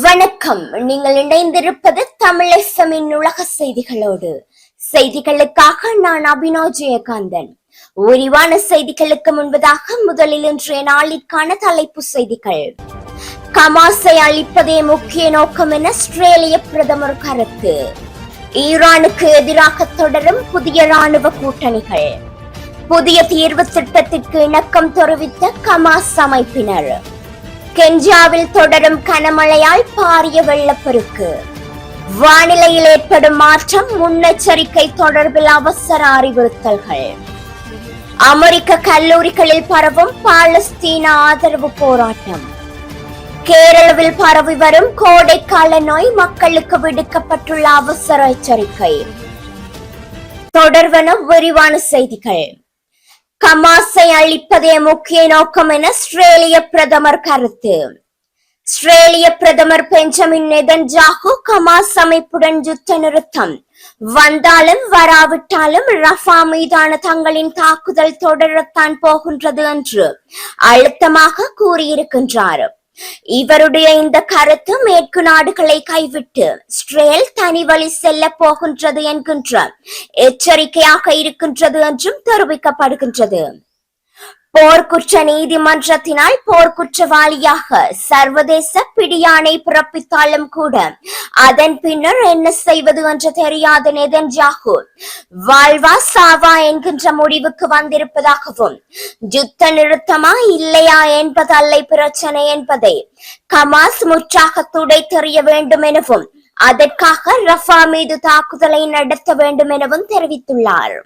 வணக்கம். நீங்கள் இணைந்திருப்பது தமிழசமின் உலக செய்திகளோடு. செய்திகளுக்காக நான் அபினவ் ஜெயகாந்தன். விரிவான செய்திகளுக்கு முன்பதாக முதலில் இன்றைய நாளிற்கான தலைப்பு செய்திகள். கமாஸை அழிப்பதே முக்கிய நோக்கம் என ஆஸ்திரேலிய பிரதமர் கருத்து. ஈரானுக்கு எதிராக தொடரும் புதிய ராணுவ கூட்டணிகள். புதிய தீர்வு திட்டத்திற்கு இணக்கம் தெரிவித்த கமாஸ் அமைப்பினர். கெஞ்சாவில் தொடரும் கனமழையால் பாரிய வெள்ளப்பெருக்கு. வானிலையில் ஏற்படும் மாற்றம் முன்னெச்சரிக்கை தொடர்பில் அவசர அறிவுறுத்தல்கள். அமெரிக்க கல்லூரிகளில் பரவும் பாலஸ்தீன ஆதரவு போராட்டம். கேரளாவில் பரவி வரும் கோடைக்கால நோய் மக்களுக்கு விடுக்கப்பட்டுள்ள அவசர எச்சரிக்கை. தொடர்வன விரிவான செய்திகள். கமாஸை அழிப்பதே முக்கிய நோக்கம் என ஆஸ்திரேலிய பிரதமர் கருத்து. ஆஸ்திரேலிய பிரதமர் பெஞ்சமின் நெதன்ஜாகு கமாஸ் அமைப்புடன் யுத்த நிறுத்தம். வந்தாலும் வராவிட்டாலும் ரஃபா மீதான தங்களின் தாக்குதல் தொடரத்தான் போகின்றது என்று அழுத்தமாக கூறியிருக்கின்றார். இவருடைய இந்த கருத்து மேற்கு நாடுகளை கைவிட்டு இஸ்ரேல் தனி வழி செல்ல போகின்றது என்கின்ற எச்சரிக்கையாக இருக்கின்றது என்றும் தெரிவிக்கப்படுகின்றது. போர்க்குற்ற நீதிமன்றத்தினால் போர்க்குற்றவாளியாக சர்வதேச பிடியாணை பிறப்பித்தாலும் கூட அதன் பின்னர் என்ன செய்வது என்று தெரியாத நெதன்ஜாகு வாழ்வா சாவா என்கின்ற முடிவுக்கு வந்திருப்பதாகவும் யுத்த நிறுத்தமா இல்லையா என்பதல்ல பிரச்சனை என்பதை கமாஸ் முற்றாக துடை தெரிய வேண்டும் எனவும் அதற்காக ரஃபா மீது தாக்குதலை நடத்த வேண்டும் எனவும் தெரிவித்துள்ளார்.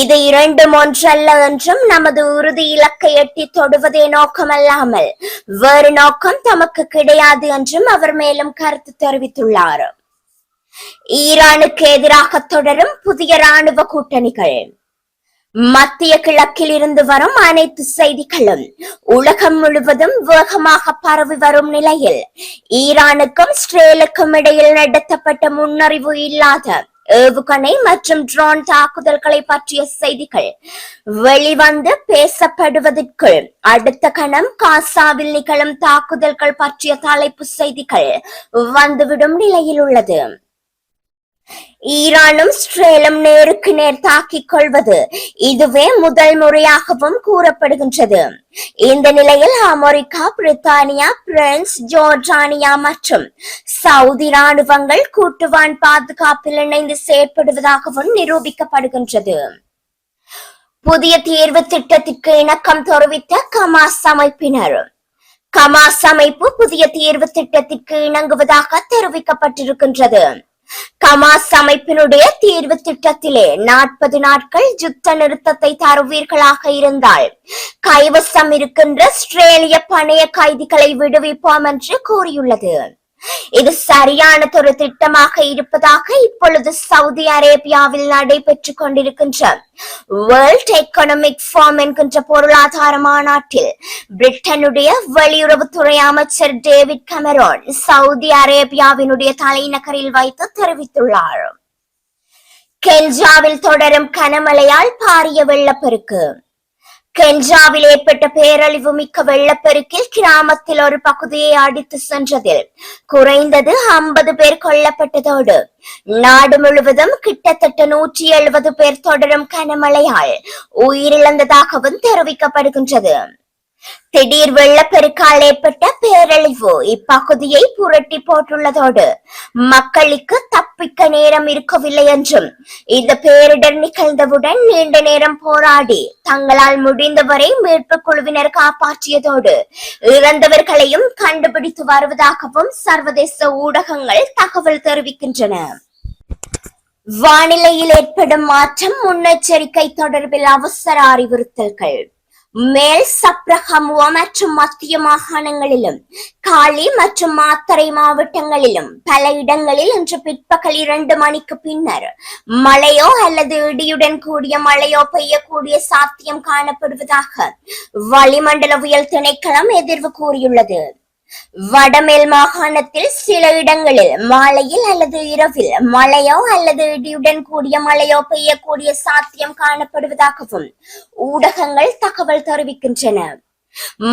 இது இரண்டும் ஒன்றல்ல என்றும் நமது உறுதி இலக்கை எட்டி தொடுவதே நோக்கமல்லாமல் வேறு நோக்கம் தமக்கு கிடையாது என்றும் அவர் மேலும் கருத்து தெரிவித்துள்ளார். ஈரானுக்கு எதிராக தொடரும் புதிய ராணுவ கூட்டணிகள். மத்திய கிழக்கில் இருந்து வரும் அனைத்து செய்திகளும் உலகம் முழுவதும் வேகமாக பரவி வரும் நிலையில் ஈரானுக்கும் இஸ்ரேலுக்கும் இடையில் நடத்தப்பட்ட முன்னறிவு இல்லாத ஏவுகணை மற்றும் ட்ரோன் தாக்குதல்களை பற்றிய செய்திகள். வெளிவந்து பேசப்படுவதற்குள் அடுத்த கணம் காசாவில் நிகழும் தாக்குதல்கள் பற்றிய தலைப்பு செய்திகள் வந்துவிடும் நிலையில் உள்ளது. ஈரானும் இஸ்ரேலும் நேருக்கு நேர் தாக்கிக் கொள்வது இதுவே முதல் முறையாகவும் கூறப்படுகின்றது. இந்த நிலையில் அமெரிக்கா பிரித்தானியா பிரான்ஸ் ஜோர்டானியா மற்றும் சவுதி ராணுவங்கள் கூட்டுவான் பாதுகாப்பில் இணைந்து செயற்படுவதாகவும் நிரூபிக்கப்படுகின்றது. புதிய தேர்வு திட்டத்திற்கு இணக்கம் தெரிவித்த கமாஸ் அமைப்பினர். கமாஸ் அமைப்பு புதிய தேர்வு திட்டத்திற்கு இணங்குவதாக தெரிவிக்கப்பட்டிருக்கின்றது. ஹமாஸ் அமைப்பினுடைய தீர்வு திட்டத்திலே நாற்பது நாட்கள் யுத்த நிறுத்தத்தை தருவீர்களாக இருந்தால் கைவசம் இருக்கின்ற ஆஸ்திரேலிய பணைய கைதிகளை விடுவிப்போம் என்று கூறியுள்ளது. இது சரியானதொரு திட்டமாக இருப்பதாக இப்பொழுது சவுதி அரேபியாவில் நடைபெற்றுக் கொண்டிருக்கின்ற வேர்ல்ட் எக்கனாமிக் ஃபார்ம் என்கின்ற பொருளாதார மாநாட்டில் பிரிட்டனுடைய வெளியுறவுத்துறை அமைச்சர் டேவிட் கமரோன் சவுதி அரேபியாவினுடைய தலைநகரில் வைத்து தெரிவித்துள்ளார். கென்ஜாவில் தொடரும் கனமழையால் பாரிய வெள்ளப்பெருக்கு. கென்ஜாவில் ஏற்பட்ட பேரழிவு மிக்க வெள்ளப்பெருக்கில் கிராமத்தில் ஒரு பகுதியை அடித்து சென்றதில் குறைந்தது ஐம்பது பேர் கொல்லப்பட்டதோடு நாடு முழுவதும் கிட்டத்தட்ட நூற்றி எழுபது பேர் தொடரும் கனமழையால் உயிரிழந்ததாகவும் தெரிவிக்கப்படுகின்றது. திடீர் வெள்ளப்பெருக்கால் ஏற்பட்ட பேரழிவு இப்பகுதியை புரட்டி போட்டுள்ளதோடு மக்களுக்கு தப்பிக்க நேரம் இருக்கவில்லை என்றும் இந்த பேரிடர் நிகழ்ந்தவுடன் நீண்ட நேரம் போராடி தங்களால் முடிந்தவரை மீட்பு குழுவினர் காப்பாற்றியதோடு இறந்தவர்களையும் கண்டுபிடித்து வருவதாகவும் சர்வதேச ஊடகங்கள் தகவல் தெரிவிக்கின்றன. வானிலையில் ஏற்படும் மாற்றம் முன்னெச்சரிக்கை தொடர்பில் அவசர அறிவுறுத்தல்கள். மேல் சப்ரஹமுவ மற்றும் மத்திய மாகாணங்களிலும் காலி மற்றும் மாத்தரை மாவட்டங்களிலும் பல இடங்களில் இன்று பிற்பகல் இரண்டு மணிக்கு பின்னர் மழையோ அல்லது இடியுடன் கூடிய மழையோ பெய்யக்கூடிய சாத்தியம் காணப்படுவதாக வளிமண்டல உயல் திணைக்களம் எதிர்வு கூறியுள்ளது. வடமேல் மாகாணத்தில் சில இடங்களில் மாலையில் அல்லது இரவில் மழையோ அல்லது இடியுடன் கூடிய மழையோ பெய்யக்கூடிய சாத்தியம் காணப்படுவதாகவும் ஊடகங்கள் தகவல் தெரிவிக்கின்றன.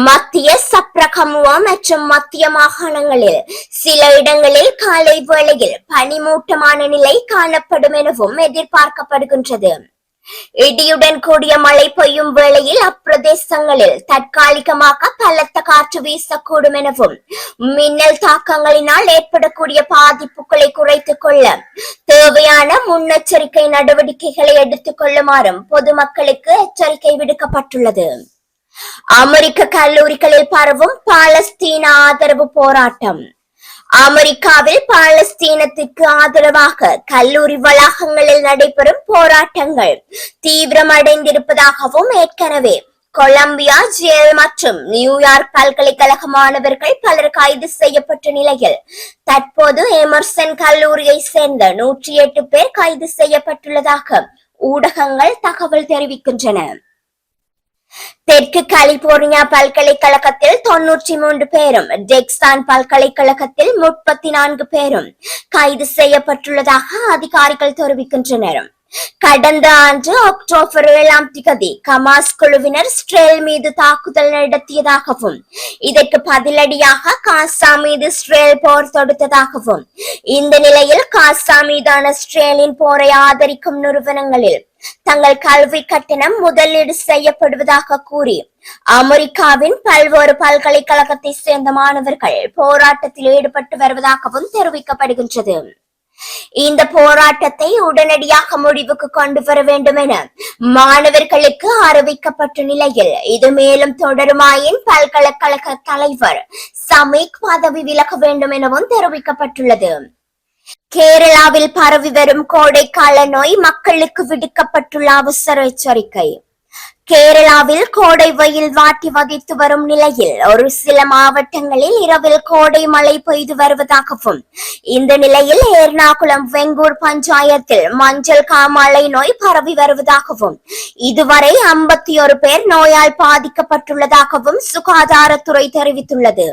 மத்திய சப்ரகமுவா மற்றும் மத்திய மாகாணங்களில் சில இடங்களில் காலை வேளையில் பனிமூட்டமான நிலை காணப்படும் எனவும் எதிர்பார்க்கப்படுகின்றது. இடியுடன் கூடிய மழை பெய்யும் வேளையில் அப்பிரதேசங்களில் தற்காலிகமாக பலத்த காற்று வீசக்கூடும் எனவும் மின்னல் தாக்கங்களினால் ஏற்படக்கூடிய பாதிப்புகளை குறைத்துக் கொள்ள தேவையான முன்னெச்சரிக்கை நடவடிக்கைகளை எடுத்துக் கொள்ளுமாறும் பொதுமக்களுக்கு எச்சரிக்கை விடுக்கப்பட்டுள்ளது. அமெரிக்க கல்லூரிகளில் பரவும் பாலஸ்தீன ஆதரவு போராட்டம். அமெரிக்காவில் பாலஸ்தீனத்திற்கு ஆதரவாக கல்லூரி வளாகங்களில் நடைபெறும் போராட்டங்கள் தீவிரமடைந்திருப்பதாகவும் ஏற்கனவே கொலம்பியா ஜேல் மற்றும் நியூயார்க் பல்கலைக்கழக மாணவர்கள் பலர் கைது செய்யப்பட்ட நிலையில் தற்போது எமர்சன் கல்லூரியை சேர்ந்த நூற்றி எட்டு பேர் கைது செய்யப்பட்டுள்ளதாக ஊடகங்கள் தகவல் தெரிவிக்கின்றன. தெற்கு கலிபோர்னியா பல்கலைக்கழகத்தில் தொன்னூற்றி மூன்று பேரும் டெக்ஸ்தான் பல்கலைக்கழகத்தில் முப்பத்தி நான்கு பேரும் கைது செய்யப்பட்டுள்ளதாக அதிகாரிகள் தெரிவிக்கின்றனர். கடந்த ஆண்டு அக்டோபர் ஏழாம் திகதி கமாஸ் குழுவினர் இஸ்ரேல் மீது தாக்குதல் நடத்தியதாகவும் இதற்கு பதிலடியாக காசா மீது இஸ்ரேல் போர் தொடுத்ததாகவும் இந்த நிலையில் காசா மீதான இஸ்ரேலின் போரை ஆதரிக்கும் நிறுவனங்களில் தங்கள் கல்வி கட்டணம் முதலீடு செய்யப்படுவதாக கூறி அமெரிக்காவின் பல்வேறு பல்கலைக்கழகத்தை சேர்ந்த மாணவர்கள் போராட்டத்தில் ஈடுபட்டு வருவதாகவும் தெரிவிக்கப்படுகின்றது. இந்த போராட்டத்தை உடனடியாக முடிவுக்கு கொண்டு வர வேண்டும் என மாணவர்களுக்கு அறிவிக்கப்பட்ட நிலையில் இது மேலும் தொடருமாயின் பல்கலைக்கழக தலைவர் சமீக் பதவி விலக வேண்டும் எனவும் தெரிவிக்கப்பட்டுள்ளது. கேரளாவில் பரவி வரும் கோடைக்கால நோய் மக்களுக்கு விடுக்கப்பட்டுள்ள அவசர எச்சரிக்கை. கேரளாவில் கோடை வெயில் வாட்டி வதைத்து வரும் நிலையில் ஒரு சில மாவட்டங்களில் இரவில் கோடை மழை பெய்து வருவதாகவும் இந்த நிலையில் எர்ணாகுளம் வெங்கூர் பஞ்சாயத்தில் மஞ்சள் காமாலை நோய் பரவி வருவதாகவும் இதுவரை ஐம்பத்தி ஒரு பேர் நோயால் பாதிக்கப்பட்டுள்ளதாகவும் சுகாதாரத்துறை தெரிவித்துள்ளது.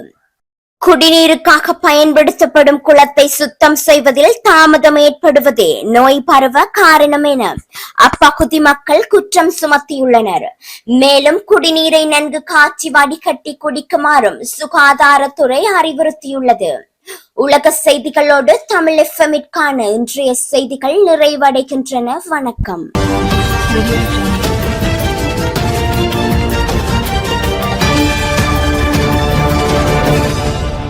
குடிநீருக்காக பயன்படுத்தப்படும் குளத்தை சுத்தம் செய்வதில் தாமதம் ஏற்படுவதே நோய் பரவ காரணம் என அப்பகுதி மக்கள் குற்றம் சுமத்தியுள்ளனர். மேலும் குடிநீரை நன்கு காய்ச்சி வடிகட்டி குடிக்குமாறும் சுகாதாரத்துறை அறிவுறுத்தியுள்ளது. உலக செய்திகளோடு தமிழ் எஃப்எம்மிற்கான இன்றைய செய்திகள் நிறைவடைகின்றன. வணக்கம்.